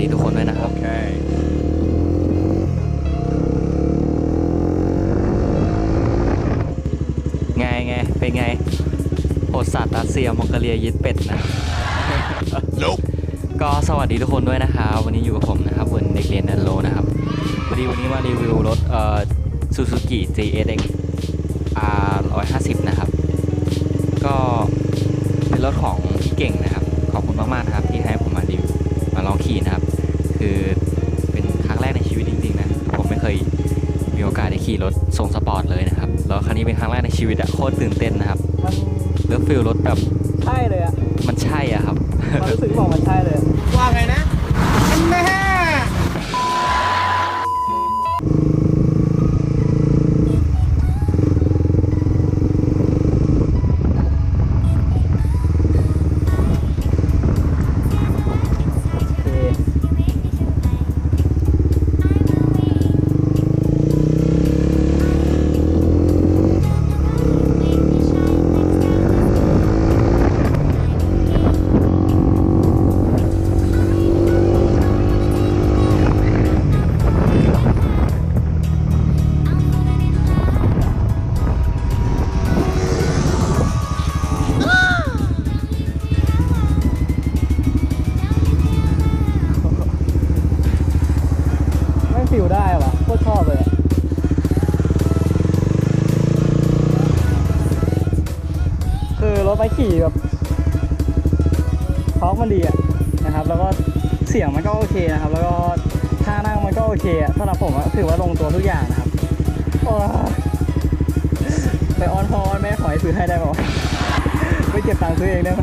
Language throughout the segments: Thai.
ดีทุกคนด้วยนะครับ ไงไงเป็นไงโหดสัตว์รัสเซียมองกเลียยึดเป็ดนะ ก็สวัสดีทุกคนด้วยนะครับ วันนี้อยู่กับผมนะครับวนเด็กเรียนดันโลนะครับวันนี้วันนี้มารีวิวรถเอ่อซูซูกิ GSX R 150 นะครับ ก็เป็นรถของพี่เก่งนะครับ ขอบคุณมากๆนะครับที่ให้ผม คือเป็นครั้งแรกในชีวิตจริงๆนะผมไม่เคยมีโอกาสได้ขี่รถทรงสปอร์ตเลยนะครับแล้วครั้งนี้เป็นครั้งแรกในชีวิตอะโคตรตื่นเต้นนะครับมันเลือกฟิลรถแบบใช่เลยอะมันใช่อะครับ มันรู้สึกบอกมันใช่เลยว่าไงนะ รถไปขี่แบบท้องมันดีอะนะครับ แล้วก็เสียงมันก็โอเคนะครับ แล้วก็ท่านั่งมันก็โอเคสำหรับผมถือว่าลงตัวทุกอย่างนะครับโอ้ยไปออนพอนแม่ขอให้ซื้อให้ได้ป่าวไม่เก็บตังค์ซื้อเองได้ไหม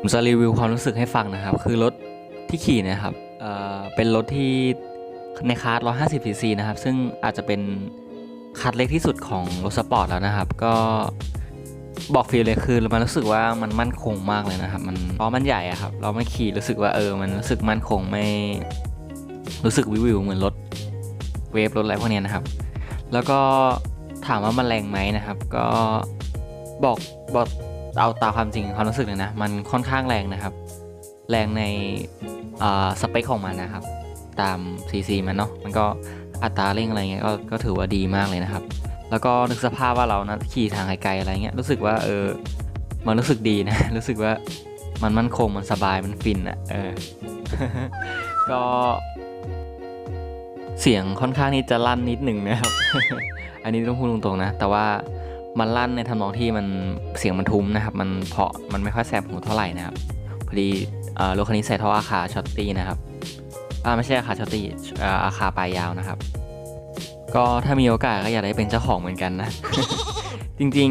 ผมจะรีวิวความรู้สึกให้ฟังนะครับ คือรถที่ขี่นะครับเเป็นรถที่ในคาร์ด150 cc นะครับ ซึ่งอาจจะเป็นคาร์ดเล็กที่สุดของรถสปอร์ตแล้วนะครับ ก็บอกฟีลเลยคือมันรู้สึกว่ามันมั่นคงมากเลยนะครับมันเพราะมันใหญ่อะครับเราไม่ขี่รู้สึกว่าเออ มันรู้สึกมั่นคงไม่รู้สึกวิววิวเหมือนรถเวฟรถอะไรพวกนี้นะครับ แล้วก็ถามว่ามันแรงไหมนะครับ ก็บอกบอก เอาตามความจริงความรู้สึกเลยนะ มันค่อนข้างแรงนะครับ แรงในสเปคของมันนะครับ ตาม CC มันเนาะมันก็อัตราเร่งอะไรเงี้ยก็ก็ถือว่าดีมากเลยนะครับ แล้วก็นึกสภาพว่าเรานะขี่ทางไกลๆอะไรเงี้ยรู้สึกว่าเออมันรู้สึกดีนะ รู้สึกว่ามันมั่นคงมันสบายมันฟินอะเออ ก็เสียงค่อนข้างที่จะลั่นนิดหนึ่งนะครับ อันนี้ต้องพูดตรงๆนะ แต่ว่า มันลั่นในทำนองที่มันเสียงมันทุ้มนะครับ มันเพาะมันไม่ค่อยแสบหูเท่าไหร่นะครับ พอดีรถคันนี้ใส่ท่ออาคาช็อตตี้นะครับไม่ใช่อาคาช็อตตี้อาอาคาปลายยาวนะครับ ก็ถ้ามีโอกาสก็อยากได้เป็นเจ้าของเหมือนกันนะ จริง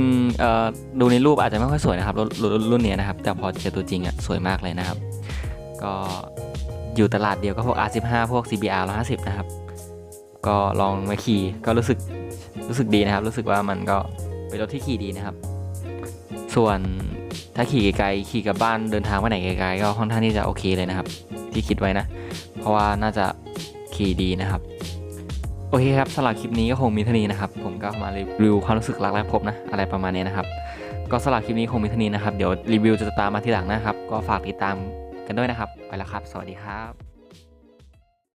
ๆดูในรูปอาจจะไม่ค่อยสวยนะครับรถรถรุ่นเนี้ยนะครับ แต่พอเจอตัวจริงอะสวยมากเลยนะครับ ก็อยู่ตลาดเดียวก็พวก R15 พวก CBR 150 นะครับ ก็ลองมาขี่ก็รู้สึกรู้สึกดีนะครับ รู้สึกว่ามันก็ เป็นรถที่ขี่ดีนะครับ ส่วนถ้าขี่ไกลๆขี่กลับบ้านเดินทางไปไหนไกลๆก็ค่อนข้างที่จะโอเคเลยนะครับ ที่คิดไว้นะ เพราะว่าน่าจะขี่ดีนะครับ โอเคครับสำหรับคลิปนี้ก็คงมีเท่านี้นะครับ ผมก็มารีวิวความรู้สึกรักแรกพบนะ อะไรประมาณนี้นะครับ ก็สำหรับคลิปนี้คงมีเท่านี้นะครับ เดี๋ยวรีวิวจะตามมาทีหลังนะครับ ก็ฝากติดตามกันด้วยนะครับ ไปแล้วครับ สวัสดีครับ